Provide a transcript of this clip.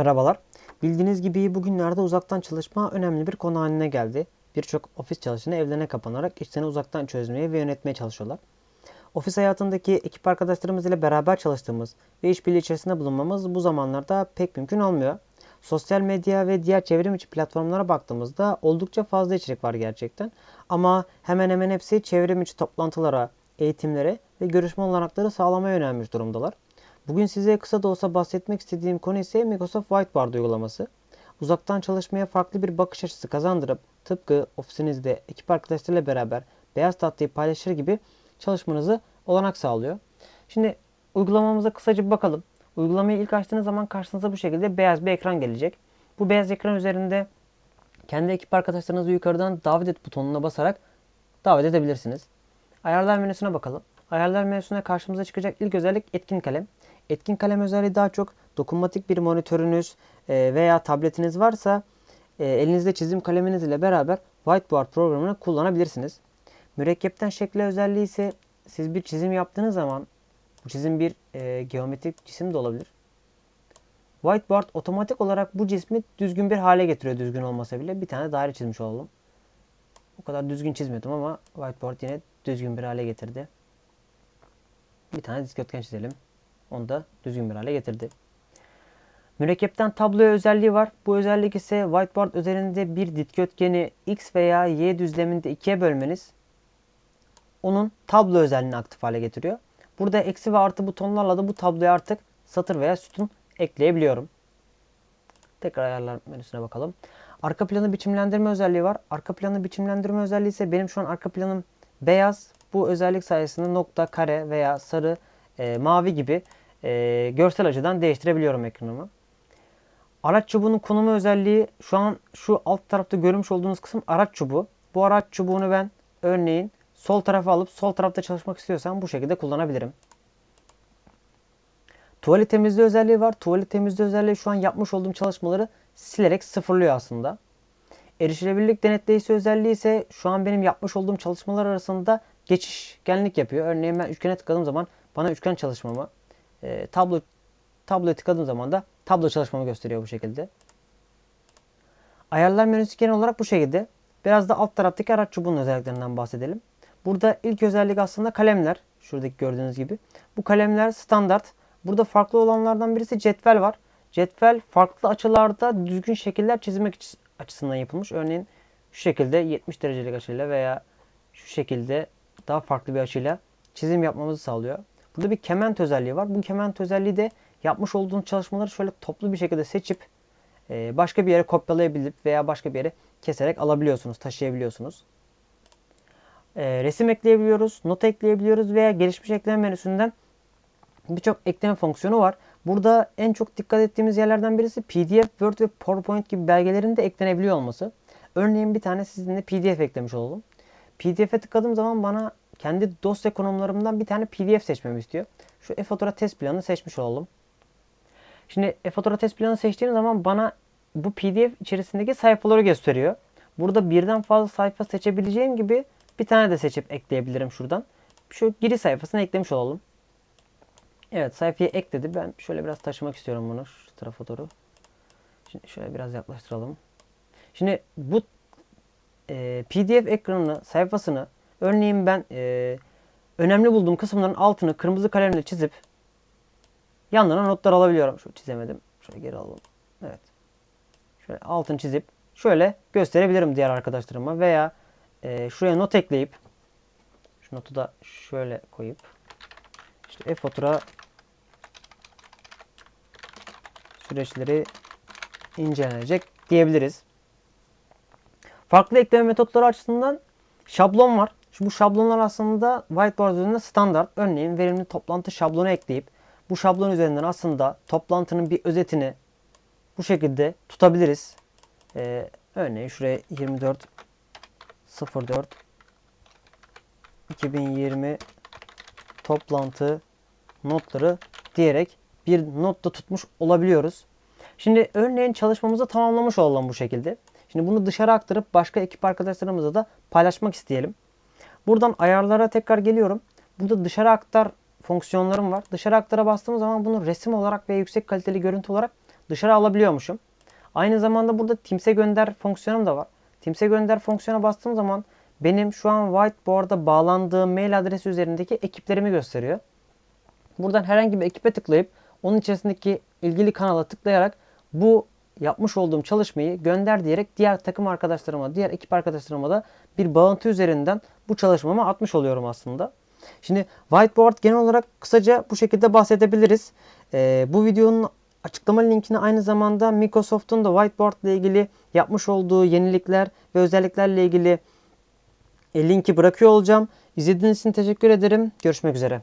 Merhabalar. Bildiğiniz gibi bugünlerde uzaktan çalışma önemli bir konu haline geldi. Birçok ofis çalışanı evlerine kapanarak işlerini uzaktan çözmeye ve yönetmeye çalışıyorlar. Ofis hayatındaki ekip arkadaşlarımız ile beraber çalıştığımız ve işbirliği içerisinde bulunmamız bu zamanlarda pek mümkün olmuyor. Sosyal medya ve diğer çevrim içi platformlara baktığımızda oldukça fazla içerik var gerçekten. Ama hemen hemen hepsi çevrim içi toplantılara, eğitimlere ve görüşme olanakları sağlamaya yönelmiş durumdalar. Bugün size kısa da olsa bahsetmek istediğim konu ise Microsoft Whiteboard uygulaması. Uzaktan çalışmaya farklı bir bakış açısı kazandırıp tıpkı ofisinizde ekip arkadaşlarıyla beraber beyaz tahtayı paylaşır gibi çalışmanızı olanak sağlıyor. Şimdi uygulamamıza kısaca bir bakalım. Uygulamayı ilk açtığınız zaman karşınıza bu şekilde beyaz bir ekran gelecek. Bu beyaz ekran üzerinde kendi ekip arkadaşlarınızı yukarıdan davet et butonuna basarak davet edebilirsiniz. Ayarlar menüsüne bakalım. Ayarlar menüsüne karşımıza çıkacak ilk özellik etkin kalem. Etkin kalem özelliği daha çok dokunmatik bir monitörünüz e, veya tabletiniz varsa e, elinizde çizim kaleminiz ile beraber Whiteboard programını kullanabilirsiniz. Mürekkepten şekle özelliği ise siz bir çizim yaptığınız zaman bu çizim bir e, geometrik cisim de olabilir. Whiteboard otomatik olarak bu cismi düzgün bir hale getiriyor düzgün olmasa bile. Bir tane daire çizmiş olalım. O kadar düzgün çizmiyordum ama Whiteboard yine düzgün bir hale getirdi. Bir tane dikdörtgen çizelim. Onu da düzgün bir hale getirdi. Mürekkepten tabloya özelliği var. Bu özellik ise whiteboard üzerinde bir dikdörtgeni x veya y düzleminde ikiye bölmeniz onun tablo özelliğini aktif hale getiriyor. Burada eksi ve artı butonlarla da bu tabloya artık satır veya sütun ekleyebiliyorum. Tekrar ayarlar menüsüne bakalım. Arka planı biçimlendirme özelliği var. Arka planı biçimlendirme özelliği ise benim şu an arka planım beyaz. Bu özellik sayesinde nokta, kare veya sarı, e, mavi gibi e, görsel açıdan değiştirebiliyorum ekranımı. Araç çubuğunun konumu özelliği şu an şu alt tarafta görmüş olduğunuz kısım araç çubuğu. Bu araç çubuğunu ben örneğin sol tarafa alıp sol tarafta çalışmak istiyorsam bu şekilde kullanabilirim. Tuvalet temizliği özelliği var. Tuvalet temizliği özelliği şu an yapmış olduğum çalışmaları silerek sıfırlıyor aslında. Erişilebilirlik denetleyicisi özelliği ise şu an benim yapmış olduğum çalışmalar arasında geçişkenlik yapıyor. Örneğin ben üçgene tıkladığım zaman bana üçgen çalışmamı, e, tablo tabloya tıkladığım zaman da tablo çalışmamı gösteriyor bu şekilde. Ayarlar menüsü genel olarak bu şekilde. Biraz da alt taraftaki araç çubuğunun özelliklerinden bahsedelim. Burada ilk özellik aslında kalemler. Şuradaki gördüğünüz gibi. Bu kalemler standart. Burada farklı olanlardan birisi cetvel var. Cetvel farklı açılarda düzgün şekiller çizmek açısından yapılmış. Örneğin şu şekilde 70 derecelik açıyla veya şu şekilde daha farklı bir açıyla çizim yapmamızı sağlıyor. Burada bir kement özelliği var. Bu kement özelliği de yapmış olduğunuz çalışmaları şöyle toplu bir şekilde seçip e, başka bir yere kopyalayabilip veya başka bir yere keserek alabiliyorsunuz, taşıyabiliyorsunuz. E, resim ekleyebiliyoruz, not ekleyebiliyoruz veya gelişmiş ekleme menüsünden birçok ekleme fonksiyonu var. Burada en çok dikkat ettiğimiz yerlerden birisi PDF, Word ve PowerPoint gibi belgelerin de eklenebiliyor olması. Örneğin bir tane sizinle PDF eklemiş olalım. PDF'e tıkladığım zaman bana kendi dosya konumlarımdan bir tane PDF seçmemi istiyor. Şu e-fatura test planını seçmiş olalım. Şimdi e-fatura test planı seçtiğim zaman bana bu PDF içerisindeki sayfaları gösteriyor. Burada birden fazla sayfa seçebileceğim gibi bir tane de seçip ekleyebilirim şuradan. Şu giriş sayfasına eklemiş olalım. Evet sayfayı ekledi. Ben şöyle biraz taşımak istiyorum bunu şu tarafa doğru. Şimdi şöyle biraz yaklaştıralım. Şimdi bu e, PDF ekranını, sayfasını örneğin ben e, önemli bulduğum kısımların altını kırmızı kalemle çizip yanlarına notlar alabiliyorum. Şu çizemedim. Şöyle geri alalım. Evet. Şöyle altını çizip şöyle gösterebilirim diğer arkadaşlarıma veya e, şuraya not ekleyip şu notu da şöyle koyup işte e-fatura süreçleri incelenecek diyebiliriz. Farklı ekleme metotları açısından şablon var. Şu bu şablonlar aslında whiteboard üzerinde standart. Örneğin verimli toplantı şablonu ekleyip bu şablon üzerinden aslında toplantının bir özetini bu şekilde tutabiliriz. Ee, örneğin şuraya 24 04 2020 toplantı notları diyerek bir not da tutmuş olabiliyoruz. Şimdi örneğin çalışmamızı tamamlamış olalım bu şekilde. Şimdi bunu dışarı aktarıp başka ekip arkadaşlarımıza da paylaşmak isteyelim. Buradan ayarlara tekrar geliyorum. Burada dışarı aktar fonksiyonlarım var. Dışarı aktara bastığım zaman bunu resim olarak ve yüksek kaliteli görüntü olarak dışarı alabiliyormuşum. Aynı zamanda burada Teams'e gönder fonksiyonum da var. Teams'e gönder fonksiyona bastığım zaman benim şu an whiteboard'a bağlandığım mail adresi üzerindeki ekiplerimi gösteriyor. Buradan herhangi bir ekipe tıklayıp onun içerisindeki ilgili kanala tıklayarak bu yapmış olduğum çalışmayı gönder diyerek diğer takım arkadaşlarıma, diğer ekip arkadaşlarıma da bir bağıntı üzerinden bu çalışmamı atmış oluyorum aslında. Şimdi whiteboard genel olarak kısaca bu şekilde bahsedebiliriz. Ee, bu videonun açıklama linkini aynı zamanda Microsoft'un da whiteboard ile ilgili yapmış olduğu yenilikler ve özelliklerle ilgili e, linki bırakıyor olacağım. İzlediğiniz için teşekkür ederim. Görüşmek üzere.